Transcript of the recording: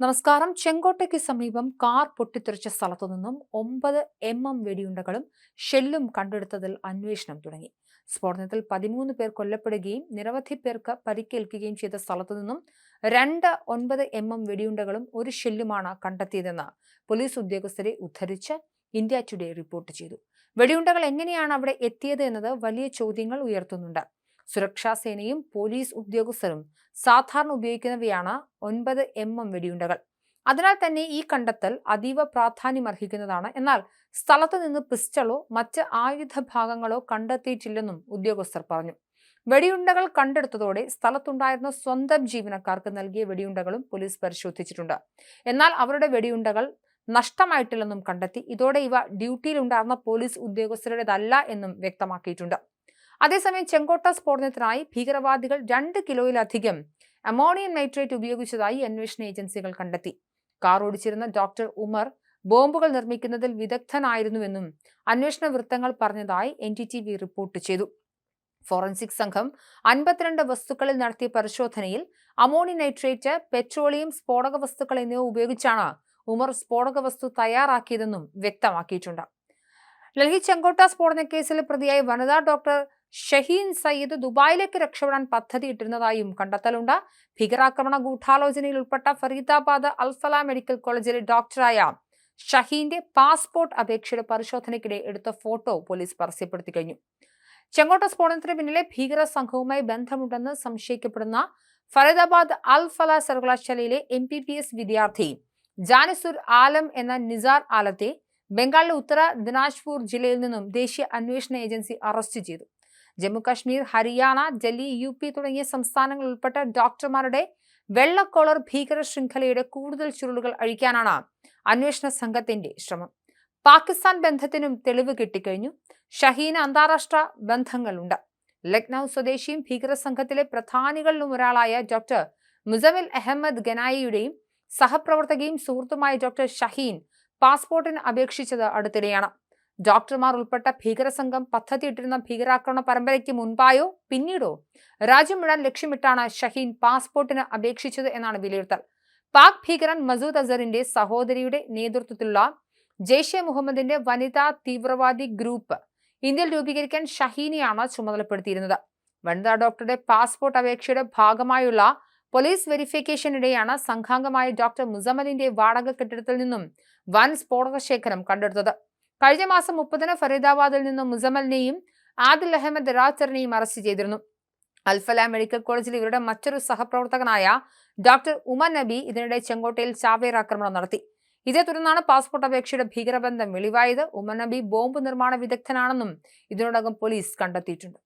നമസ്കാരം. ചെങ്കോട്ടയ്ക്ക് സമീപം കാർ പൊട്ടിത്തെറിച്ച സ്ഥലത്തു നിന്നും ഒമ്പത് എം എം വെടിയുണ്ടകളും ഷെല്ലും കണ്ടെടുത്തതിൽ അന്വേഷണം തുടങ്ങി. സ്ഫോടനത്തിൽ പതിമൂന്ന് പേർ കൊല്ലപ്പെടുകയും നിരവധി പേർക്ക് പരിക്കേൽക്കുകയും ചെയ്ത സ്ഥലത്തു നിന്നും രണ്ട് ഒൻപത് എം എം വെടിയുണ്ടകളും ഒരു ഷെല്ലുമാണ് കണ്ടെത്തിയതെന്ന് പോലീസ് ഉദ്യോഗസ്ഥരെ ഉദ്ധരിച്ച് ഇന്ത്യ ടുഡേ റിപ്പോർട്ട് ചെയ്തു. വെടിയുണ്ടകൾ എങ്ങനെയാണ് അവിടെ എത്തിയത് എന്നത് വലിയ ചോദ്യങ്ങൾ ഉയർത്തുന്നുണ്ട്. സുരക്ഷാ സേനയും പോലീസ് ഉദ്യോഗസ്ഥരും സാധാരണ ഉപയോഗിക്കുന്നവയാണ് ഒൻപത് എം എം വെടിയുണ്ടകൾ. അതിനാൽ തന്നെ ഈ കണ്ടെത്തൽ അതീവ പ്രാധാന്യമർഹിക്കുന്നതാണ്. എന്നാൽ സ്ഥലത്ത് നിന്ന് പിസ്റ്റളോ മറ്റ് ആയുധ ഭാഗങ്ങളോ കണ്ടെത്തിയിട്ടില്ലെന്നും ഉദ്യോഗസ്ഥർ പറഞ്ഞു. വെടിയുണ്ടകൾ കണ്ടെടുത്തതോടെ സ്ഥലത്തുണ്ടായിരുന്ന സ്വന്തം ജീവനക്കാർക്ക് നൽകിയ വെടിയുണ്ടകളും പോലീസ് പരിശോധിച്ചിട്ടുണ്ട്. എന്നാൽ അവരുടെ വെടിയുണ്ടകൾ നഷ്ടമായിട്ടില്ലെന്നും കണ്ടെത്തി. ഇതോടെ ഇവ ഡ്യൂട്ടിയിലുണ്ടായിരുന്ന പോലീസ് ഉദ്യോഗസ്ഥരുടേതല്ല എന്നും വ്യക്തമാക്കിയിട്ടുണ്ട്. അതേസമയം ചെങ്കോട്ട സ്ഫോടനത്തിനായി ഭീകരവാദികൾ രണ്ട് കിലോയിലധികം അമോണിയം നൈട്രേറ്റ് ഉപയോഗിച്ചതായി അന്വേഷണ ഏജൻസികൾ കണ്ടെത്തി. കാർ ഓടിച്ചിരുന്ന ഡോക്ടർ ഉമർ ബോംബുകൾ നിർമ്മിക്കുന്നതിൽ വിദഗ്ധനായിരുന്നുവെന്നും അന്വേഷണ വൃത്തങ്ങൾ പറഞ്ഞതായി എൻ റിപ്പോർട്ട് ചെയ്തു. ഫോറൻസിക് സംഘം അൻപത്തിരണ്ട് വസ്തുക്കളിൽ നടത്തിയ പരിശോധനയിൽ അമോണി നൈട്രേറ്റ് പെട്രോളിയം സ്ഫോടക വസ്തുക്കൾ എന്നിവ ഉപയോഗിച്ചാണ് ഉമർ സ്ഫോടക വസ്തു തയ്യാറാക്കിയതെന്നും വ്യക്തമാക്കിയിട്ടുണ്ട്. ഡൽഹി ചെങ്കോട്ട സ്ഫോടന കേസിൽ പ്രതിയായ വനിതാ ഡോക്ടർ ഷഹീൻ സയ്യിദ് ദുബായിലേക്ക് രക്ഷപ്പെടാൻ പദ്ധതിയിട്ടിരുന്നതായും കണ്ടെത്തലുണ്ട്. ഭീകരാക്രമണ ഗൂഢാലോചനയിൽ ഉൾപ്പെട്ട ഫരീദാബാദ് അൽഫല മെഡിക്കൽ കോളേജിലെ ഡോക്ടറായ ഷഹീന്റെ പാസ്പോർട്ട് അപേക്ഷയുടെ പരിശോധനയ്ക്കിടെ എടുത്ത ഫോട്ടോ പോലീസ് പരസ്യപ്പെടുത്തി കഴിഞ്ഞു. ചെങ്കോട്ട സ്ഫോടനത്തിന് പിന്നിലെ ഭീകര സംഘവുമായി ബന്ധമുണ്ടെന്ന് സംശയിക്കപ്പെടുന്ന ഫരീദാബാദ് അൽ ഫല സർവകലാശാലയിലെ എം പി പി എസ് വിദ്യാർത്ഥി ജാനിസുർ ആലം എന്ന നിസാർ ആലത്തെ ബംഗാളിലെ ഉത്തര ദിനാജ്പൂർ ജില്ലയിൽ നിന്നും ദേശീയ അന്വേഷണ ഏജൻസി അറസ്റ്റ് ചെയ്തു. ജമ്മുകാശ്മീർ ഹരിയാന ഡൽഹി യു പി തുടങ്ങിയ സംസ്ഥാനങ്ങൾ ഉൾപ്പെട്ട ഡോക്ടർമാരുടെ വെള്ളക്കോളർ ഭീകര ശൃംഖലയുടെ കൂടുതൽ ചുരുളുകൾ അഴിക്കാനാണ് അന്വേഷണ സംഘത്തിന്റെ ശ്രമം. പാകിസ്ഥാൻ ബന്ധത്തിനും തെളിവ് കിട്ടിക്കഴിഞ്ഞു. ഷഹീന അന്താരാഷ്ട്ര ബന്ധങ്ങളുണ്ട്. ലക്നൌ സ്വദേശിയും ഭീകര സംഘത്തിലെ പ്രധാനികളിലും ഒരാളായ ഡോക്ടർ മുസമിൽ അഹമ്മദ് ഗനായിയുടെയും സഹപ്രവർത്തകയും സുഹൃത്തുമായ ഡോക്ടർ ഷഹീൻ പാസ്പോർട്ടിന് അപേക്ഷിച്ചത് അടുത്തിടെയാണ്. ഡോക്ടർമാർ ഉൾപ്പെട്ട ഭീകരസംഘം പദ്ധതിയിട്ടിരുന്ന ഭീകരാക്രമണ പരമ്പരയ്ക്ക് മുൻപായോ? പിന്നീടോ? രാജ്യം മുഴുവൻ ലക്ഷ്യമിട്ടാണ് ഷഹീൻ പാസ്പോർട്ടിന് അപേക്ഷിച്ചത് എന്നാണ് വിലയിരുത്തൽ. പാക് ഭീകരൻ മസൂദ് അസറിന്റെ സഹോദരിയുടെ നേതൃത്വത്തിലുള്ള ജെയ്ഷെ മുഹമ്മദിന്റെ വനിതാ തീവ്രവാദി ഗ്രൂപ്പ് ഇന്ത്യയിൽ രൂപീകരിക്കാൻ ഷഹീനെയാണ് ചുമതലപ്പെടുത്തിയിരുന്നത്. വനിതാ ഡോക്ടറുടെ പാസ്പോർട്ട് അപേക്ഷയുടെ ഭാഗമായുള്ള പോലീസ് വെരിഫിക്കേഷനിടെയാണ് സംഘാംഗമായ ഡോക്ടർ മുസമ്മദിന്റെ വാടക കെട്ടിടത്തിൽ നിന്നും വൻ സ്ഫോടക ശേഖരം കണ്ടെടുത്തത്. കഴിഞ്ഞ മാസം മുപ്പതിന് ഫരീദാബാദിൽ നിന്നും മുസമലിനെയും ആദിൽ അഹമ്മദ് റാച്ചറിനെയും അറസ്റ്റ് ചെയ്തിരുന്നു. അൽഫല മെഡിക്കൽ കോളേജിൽ ഇവരുടെ മറ്റൊരു സഹപ്രവർത്തകനായ ഡോക്ടർ ഉമർ നബി ഇതിനിടെ ചെങ്കോട്ടയിൽ ചാവേർ ആക്രമണം നടത്തി. ഇതേ തുടർന്നാണ് പാസ്പോർട്ട് അപേക്ഷയുടെ ഭീകരബന്ധം വെളിവായത്. ഉമർ നബി ബോംബ് നിർമ്മാണ വിദഗ്ധനാണെന്നും ഇതിനോടകം പോലീസ് കണ്ടെത്തിയിട്ടുണ്ട്.